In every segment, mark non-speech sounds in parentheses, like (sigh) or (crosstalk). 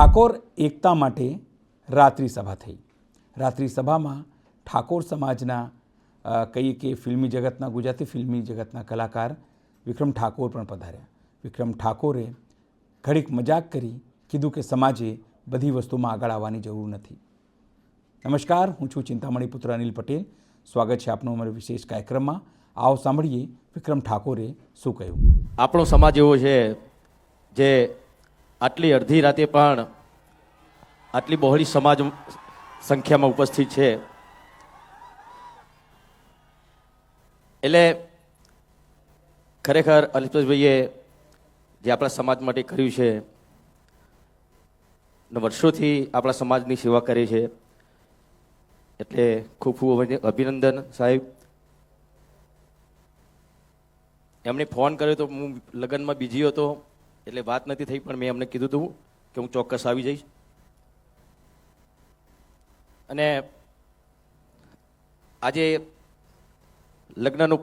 ઠાકોર એકતા માટે રાત્રિ સભા થઈ. રાત્રિ સભામાં ઠાકોર સમાજના કહીએ કે ફિલ્મી જગતના, ગુજરાતી ફિલ્મી જગતના કલાકાર વિક્રમ ઠાકોર પણ પધાર્યા. વિક્રમ ઠાકોરે ઘડીક મજાક કરી કીધું કે સમાજે બધી વસ્તુમાં આગળ આવવાની જરૂર નથી. નમસ્કાર, હું છું ચિંતામણી પુત્ર અનિલ પટેલ. સ્વાગત છે આપનો અમારા વિશેષ કાર્યક્રમમાં. આવો સાંભળીએ વિક્રમ ઠાકોરે શું કહ્યું. આપણો સમાજ એવો છે જે આટલી અડધી રાતે પણ આટલી બહોળી સમાજ સંખ્યામાં ઉપસ્થિત છે. એટલે ખરેખર અલ્પેશભાઈએ જે આપણા સમાજ માટે કર્યું છે વર્ષોથી આપણા સમાજની સેવા કરી છે, એટલે ખૂબ ખૂબ અભિનંદન સાહેબ. એમણે ફોન કર્યો તો હું લગ્નમાં બીજી હતો. એટલે વાત નથી થઈ, પણ મેં એમને કીધું હતું કે હું ચોક્કસ આવી જઈશ. અને આજે લગ્નનો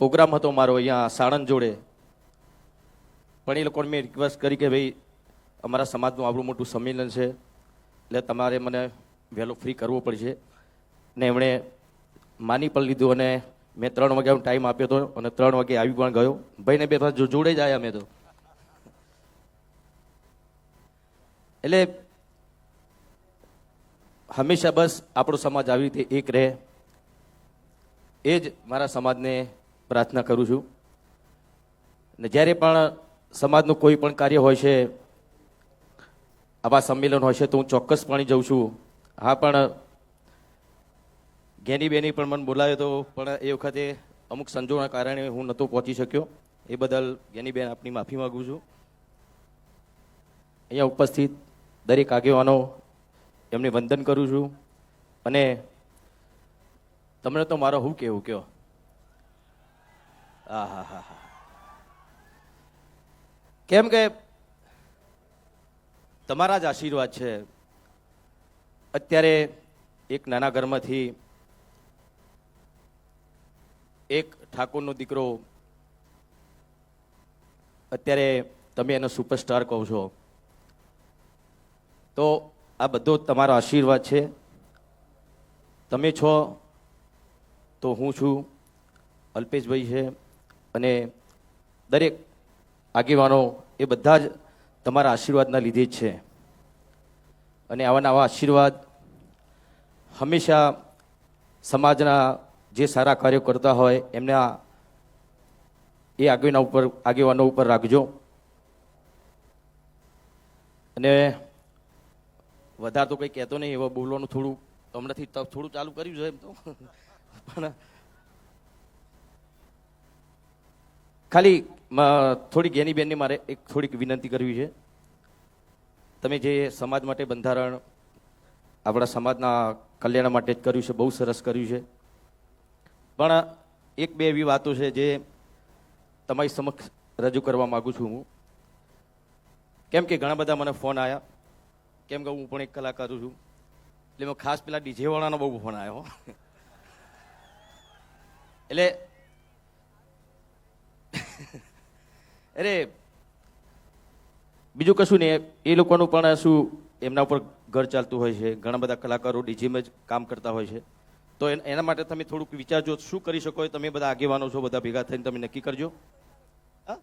પ્રોગ્રામ હતો મારો અહીંયા સાણંદ જોડે. પણ એ લોકોને મેં રિક્વેસ્ટ કરી કે ભાઈ, અમારા સમાજનું આવડું મોટું સંમેલન છે, એટલે તમારે મને વહેલો ફ્રી કરવો પડશે. ને એમણે માની પણ લીધું અને મેં ત્રણ વાગ્યાનો ટાઈમ આપ્યો હતો અને ત્રણ વાગે આવી પણ ગયો. ભાઈને બે જોડે જ આવ્યા મેં તો. એટલે હંમેશા બસ આપણો સમાજ આવી રીતે એક રહે. એ જ મારા સમાજને પ્રાર્થના કરું છું. ને જ્યારે પણ સમાજનું કોઈ પણ કાર્ય હોય છે, આવા સંમેલન હોય છે, તો હું ચોક્કસપણે જઉં છું. હા, પણ ઘેની બેની પણ મને બોલાવ્યો હતો પણ એ વખતે અમુક સંજોગના કારણે હું નહોતો પહોંચી શક્યો. એ બદલ ઘેની બેન આપની માફી માગું છું. અહીંયા ઉપસ્થિત દરેક આગેવાનો એમને વંદન કરું છું. અને તમને તો મારો હું કેવું કયો? હા હા હા હા. કેમ કે તમારા જ આશીર્વાદ છે. અત્યારે એક નાના ઘરમાંથી એક ઠાકોરનો દીકરો અત્યારે તમે એનો સુપરસ્ટાર કહો છો. તો આ બધો તમારો આશીર્વાદ છે. તમે છો તો હું છું અલ્પેશભાઈ છે અને દરેક આગેવાનો એ બધા જ તમારા આશીર્વાદના લીધે જ છે. અને આવા નવા આશીર્વાદ હંમેશા સમાજના જે સારા કાર્યો કરતા હોય એમના એ આગેવાના ઉપર આગેવાનો ઉપર રાખજો. અને વધારે તો કંઈ કહેતો નહીં, એવા બોલવાનું થોડું, હમણાંથી થોડું ચાલુ કર્યું છે એમ તો. પણ, ખાલી થોડી ગેની બેનને મારે એક થોડીક વિનંતી કરવી છે. તમે જે સમાજ માટે બંધારણ, આપણા સમાજના કલ્યાણ માટે જ કર્યું છે, બહુ સરસ કર્યું છે. પણ, એક બે એવી વાતો છે જે તમારી સમક્ષ રજૂ કરવા માગું છું હું. કેમ કે ઘણા બધા મને ફોન આવ્યા કેમ કે હું પણ એક કલાકાર છું. એટલે મેં ખાસ પેલા ડીજેવાળાનો બહુ આવ્યો. એટલે અરે બીજું કશું નહીં. એ લોકોનું પણ શું એમના ઉપર ઘર ચાલતું હોય છે. ઘણા બધા કલાકારો ડીજીમાં જ કામ કરતા હોય છે. તો એન- માટે તમે થોડુંક વિચારજો શું કરી શકો તમે બધા આગેવાનો છો, બધા ભેગા થઈને તમે નક્કી કરજો. હા?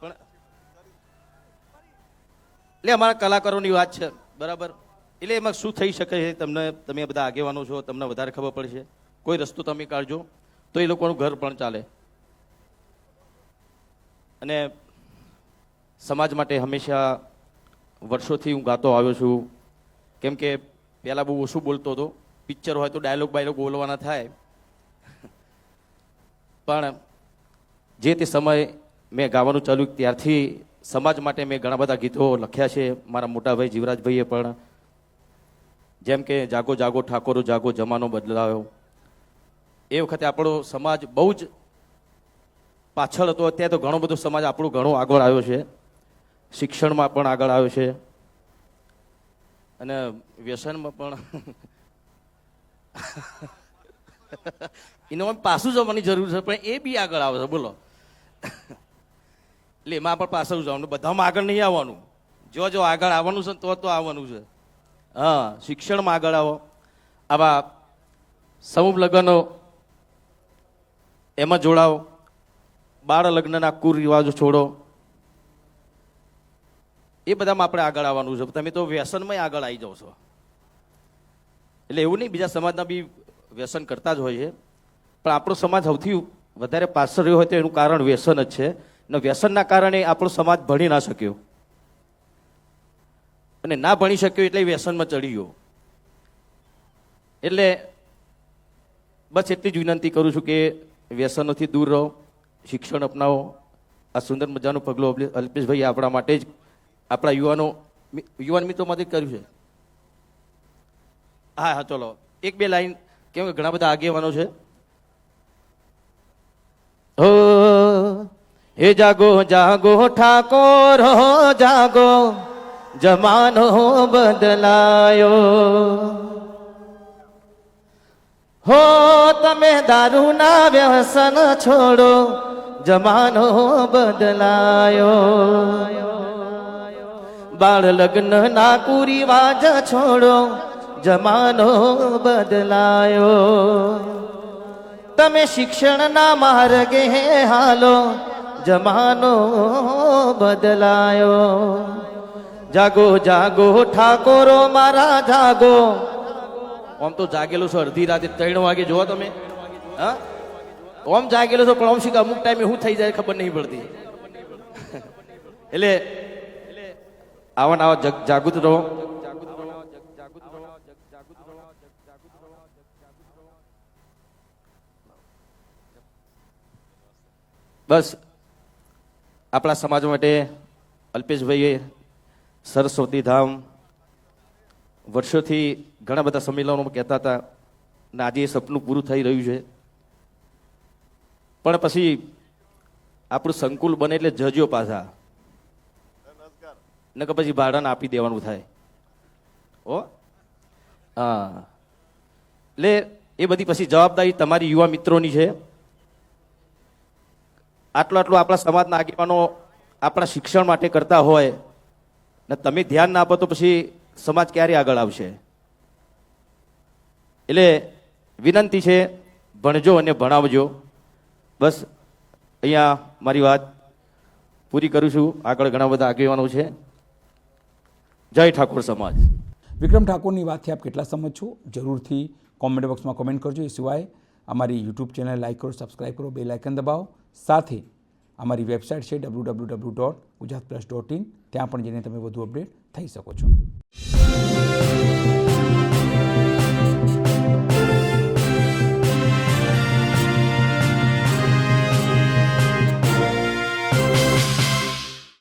પણ એટલે અમારા કલાકારોની વાત છે. બરાબર? એટલે એમાં શું થઈ શકે છે? તમને, તમે બધા આગેવાનો છો, તમને વધારે ખબર પડશે. કોઈ રસ્તો તમે કાઢજો. તો એ લોકોનું ઘર પણ ચાલે. અને સમાજ માટે હંમેશા વર્ષોથી હું ગાતો આવ્યો છું. કેમ કે પહેલાં બહુ ઓછું બોલતો હતો. પિક્ચર હોય તો ડાયલોગ બાયલોગ બોલવાના થાય. પણ જે તે સમય મેં ગાવાનું ચાલ્યું ત્યારથી સમાજ માટે મેં ઘણા બધા ગીતો લખ્યા છે. મારા મોટાભાઈ જીવરાજભાઈએ પણ. જેમ કે જાગો જાગો, ઠાકોરો, જાગો, જમાનો બદલાયો. એ વખતે આપણો સમાજ બહુ જ પાછળ હતો. અત્યારે તો ઘણો બધો સમાજ આપણો ઘણો આગળ આવ્યો છે. શિક્ષણમાં પણ આગળ આવ્યો છે. અને વ્યસનમાં પણ (laughs) એનો પાછું જવાની જરૂર છે, પણ એ બી આગળ આવે છે. બોલો. એટલે એમાં પણ પાછળ જવાનું બધામાં આગળ નહીં આવવાનું. જો જો આગળ આવવાનું છે તો તો આવવાનું છે. હા, શિક્ષણમાં આગળ આવો. આવા સમૂહ લગ્નો એમાં જોડાઓ. બાળ લગ્નના કુરિવાજો છોડો. એ બધામાં આપણે આગળ આવવાનું છે. તમે તો વ્યસનમાં આગળ આવી જાઓ છો. એટલે એવું નહીં, બીજા સમાજના બી વ્યસન કરતા જ હોય છે. પણ આપણો સમાજ સૌથી વધારે પાછળ રહ્યો હોય તો એનું કારણ વ્યસન જ છે. અને વ્યસનના કારણે આપણો સમાજ ભણી ના શક્યો. અને ના ભણી શક્યો એટલે વ્યસનમાં ચડી ગયો એટલે બસ એટલી જ વિનંતી કરું છું કે વ્યસનોથી દૂર રહો, શિક્ષણ અપનાવો. આ સુંદર મજાનું પગલું અલ્પે- અલ્પેશભાઈ આપણા માટે જ, આપણા યુવાનો, યુવાન મિત્રોમાંથી કર્યું છે. હા હા, ચલો. એક બે લાઈન કેમ કે ઘણા બધા આગેવાનો છે. હો હે જાગો જાગો, ઠાકોર, હો જાગો, જમાનો બદલાયો. હો, તમે દારૂના વ્યસન છોડો, જમાનો બદલાયો. બાળ લગ્ન ના કુરિવાજ છોડો, જમાનો બદલાયો. તમે શિક્ષણના માર્ગે હાલો જમાનો બદલાયો. જાગો જાગો, ઠાકોરો મારા જાગો. ઓમ તો જાગેલો છો અડધી રાતે ત્રણ વાગે જોવો તમે. હા? ઓમ જાગેલો છો, પણ ઓમ શીખ અમુક ટાઈમે શું થઈ જાય ખબર નહીં પડતી. એટલે આવા આવા જગ- જાગૃત રહો. બસ. આપણા સમાજ માટે અલ્પેશભાઈએ સરસ્વતી ધામ વર્ષોથી ઘણા બધા સંમેલનોમાં કહેતા હતા અને આજે એ સપનું પૂરું થઈ રહ્યું છે. પણ પછી આપણું સંકુલ બને એટલે જજો પાછા. ને કે પછી ભાડાને આપી દેવાનું થાય. ઓ હા. એટલે એ બધી પછી જવાબદારી તમારી યુવા મિત્રોની છે. આટલો આટલો આપણા સમાજના આગેવાનો આપણા શિક્ષણ માટે કરતા હોય ને તમે ધ્યાન ના આપો તો પછી સમાજ ક્યારે આગળ આવશે? એટલે વિનંતી છે, ભણજો અને ભણાવજો. બસ, અહીંયા મારી વાત પૂરી કરું છું. આગળ ઘણા બધા આગેવાનો છે. જય ઠાકોર સમાજ. વિક્રમ ઠાકોરની વાતથી આપ કેટલા સમજ છો? જરૂરથી કોમેન્ટ બોક્સમાં કોમેન્ટ કરજો. એ સિવાય અમારી યુટ્યુબ ચેનલ લાઇક કરો, સબસ્ક્રાઇબ કરો બે લાઇકન દબાવો. સાથે અમારી વેબસાઇટ છે W W W dot Gujarat plus dot in ત્યાં પણ જઈને તમે વધુ અપડેટ થઈ શકો છો.